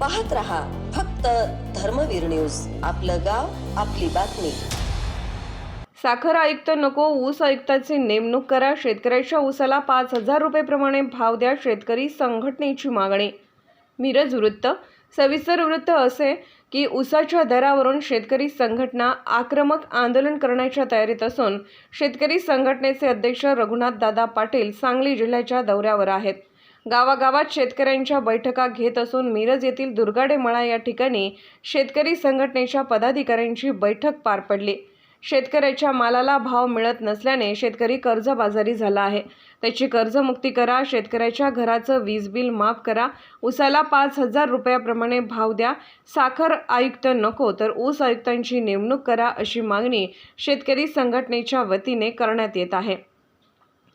पाहत रहा फक्त धर्मवीर न्यूज. आपलं गाव आपली बातमी. साखर आयुक्त नको ऊस आयुक्ताची नेमणूक करा शेतकऱ्याच्या ऊसाला पाच हजार रुपये प्रमाणे भाव द्या शेतकरी संघटनेची मागणी. मिरज वृत्त. सविस्तर वृत्त असे की ऊसाच्या दरावरून शेतकरी संघटना आक्रमक आंदोलन करण्याच्या तयारीत असून शेतकरी संघटनेचे अध्यक्ष रघुनाथ दादा पाटील सांगली जिल्ह्याच्या दौऱ्यावर आहेत. गावागावात शेतकऱ्यांच्या बैठका घेत असून मिरज येथील दुर्गाडे मळा या ठिकाणी शेतकरी संघटनेच्या पदाधिकाऱ्यांची बैठक पार पडली. शेतकऱ्याच्या मालाला भाव मिळत नसल्याने शेतकरी कर्जबाजारी झाला आहे. त्याची कर्जमुक्ती करा शेतकऱ्याच्या घराचं वीज बिल माफ करा ऊसाला पाच हजार रुपयाप्रमाणे भाव द्या साखर आयुक्त नको तर ऊस आयुक्तांची नेमणूक करा अशी मागणी शेतकरी संघटनेच्या वतीने करण्यात येत आहे.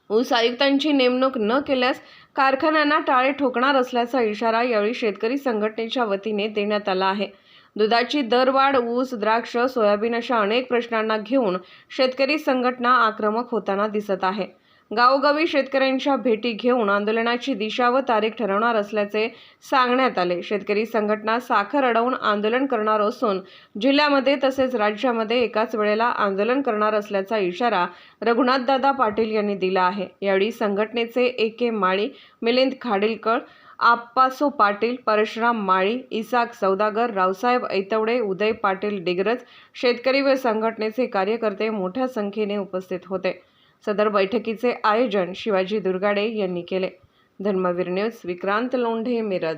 ऊस आयुक्तांची नेमणूक न केल्यास कारखान्यांना टाळे ठोकणार असल्याचा इशारा यावेळी शेतकरी संघटनेच्या वतीने देण्यात आला आहे. दुधाची दरवाढ ऊस द्राक्ष सोयाबीन अशा अनेक प्रश्नांना घेऊन शेतकरी संघटना आक्रमक होताना दिसत आहे. गावोगावी शेतकऱ्यांच्या भेटी घेऊन आंदोलनाची दिशा व तारीख ठरवणार असल्याचे सांगण्यात आले. शेतकरी संघटना साखर अडवून आंदोलन करणार असून जिल्ह्यामध्ये तसेच राज्यामध्ये एकाच वेळेला आंदोलन करणार असल्याचा इशारा रघुनाथदादा पाटील यांनी दिला आहे. यावेळी संघटनेचे ए के माळी मिलिंद खाडिलकर आप्पासो पाटील परशुराम माळी इसाक सौदागर रावसाहेब ऐतवडे उदय पाटील डिग्रज शेतकरी व संघटनेचे कार्यकर्ते मोठ्या संख्येने उपस्थित होते. सदर बैठकीचे आयोजन शिवाजी दुर्गाडे यांनी केले. धर्मवीर न्यूज विक्रांत लोंढे मिरज.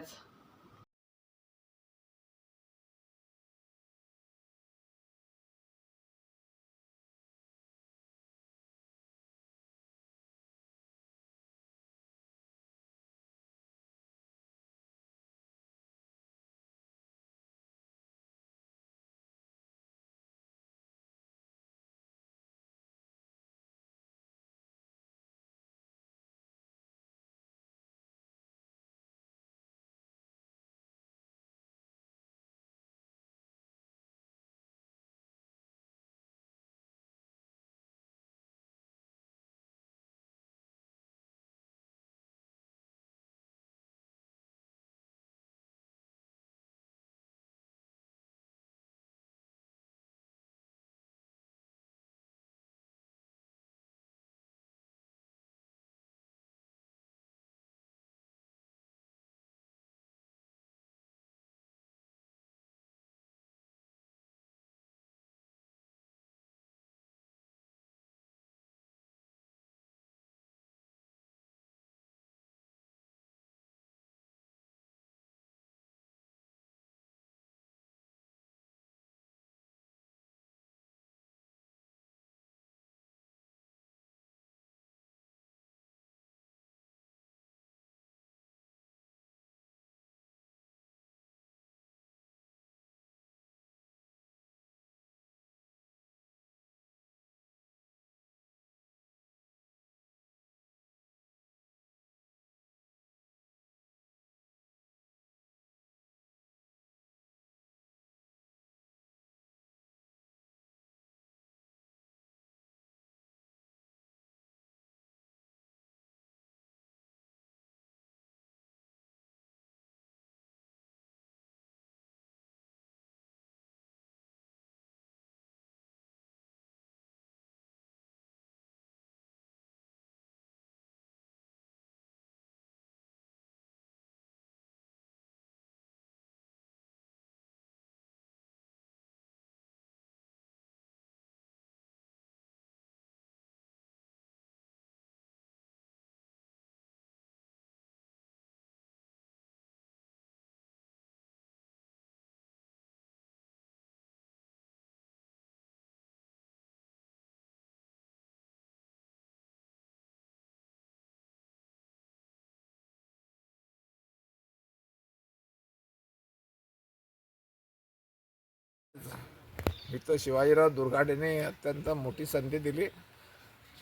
इथं शिवाजीराव दुर्गाडेने अत्यंत मोठी संधी दिली.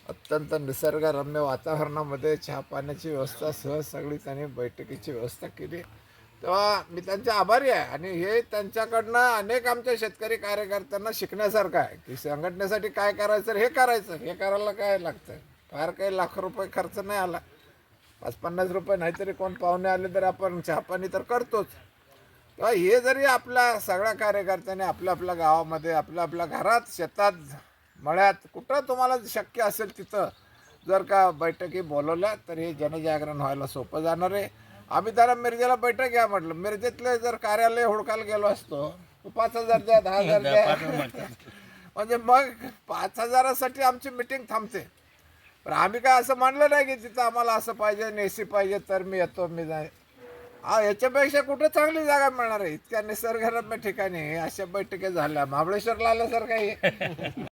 अत्यंत निसर्गरम्य वातावरणामध्ये चहा पाण्याची व्यवस्था सहज सगळी त्यांनी बैठकीची व्यवस्था केली. तेव्हा मी त्यांचे आभारी आहे आणि हे त्यांच्याकडनं अनेक आमच्या शेतकरी कार्यकर्त्यांना शिकण्यासारखं आहे की संघटनेसाठी काय करायचं हे करायचं. हे करायला काय लागतं फार काही लाख रुपये खर्च नाही आला. पाच पन्नास रुपये नाहीतरी कोण पाहुणे आले तर आपण चहा पाणी तर करतोच. तेव्हा हे जरी आपल्या सगळ्या कार्यकर्त्यांनी आपल्या आपल्या गावामध्ये आपल्या आपल्या घरात शेतात मळ्यात कुठं तुम्हाला शक्य असेल तिथं जर का बैठकी बोलवल्या तर हे जनजागरण व्हायला सोपं जाणार आहे. आम्ही त्याला मिरजेला बैठक घ्या म्हटलं. मिरजेतले जर कार्यालय हुडकायला गेलो असतो पाच हजार द्या दहा हजार द्या. म्हणजे मग पाच हजारासाठी आमची मिटिंग थांबते. पण आम्ही काय असं म्हणलं नाही की तिथं आम्हाला असं पाहिजे एसी पाहिजे तर मी येतो मी जाय. हा याच्यापेक्षा कुठं चांगली जागा मिळणार आहे? इतक्या निसर्गरम्य ठिकाणी अशा बैठकी झाल्या. महाबळेश्वरला आल्यासारखं आहे.